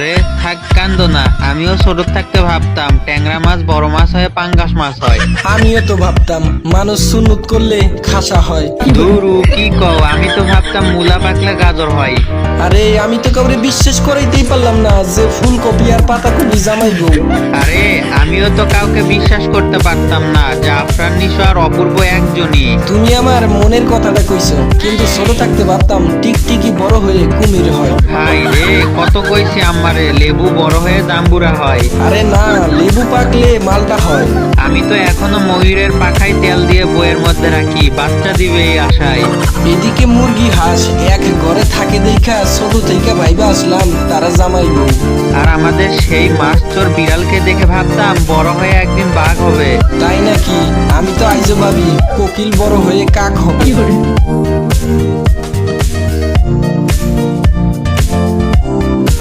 আরে থাক কান্দো না। আমিও ছোট থাকতে ভাবতাম ট্যাংরা মাছ বড় মাছ হয় পাঙ্গাস মাছ হয়। আমিও তো ভাবতাম মানুষ সুন্নত করলে খাসা হয়। দুরু কি কও আমি তো ভাবতাম মূলা পাকলে গাজর হয়। আরে আমি তো কাউরে বিশ্বাস করাইতেই পারলাম না যে ফুলকপি আর পাতাকপি জামাইবো। আরে আমিও তো কাউকে বিশ্বাস করতে পারতাম না জাফরান নিশো আর অপূর্ব একজনই। তুমি আমার মনের কথাটা কইছো কিন্তু ছোট থাকতে ভাবতাম টিকটিকি বড় হয়ে কুমির হয়। হাই রে কত কইছি আমারে লেবু বড় হয়ে জাম্বুরা হয়। আরে না লেবু পাকলে মালটা হয়। আমি তো এখনও ময়ূরের পাখায় তেল দিয়ে বইয়ের মধ্যে রাখি বাচ্চা দিবে এই আশায়। এদিকে মুরগি হাঁস এক ঘরে থাকে দেখা ছোট থেকে ভাইবা আসলাম তারা জামাইবো আর আমাদের সেই মাছ চোর বিড়ালকে দেখে ভাবতাম বড় হয়ে একদিন বাঘ হবে। তাই নাকি? আমি তো আইজো ভাবি কোকিল বড় হয়ে কাক হবে।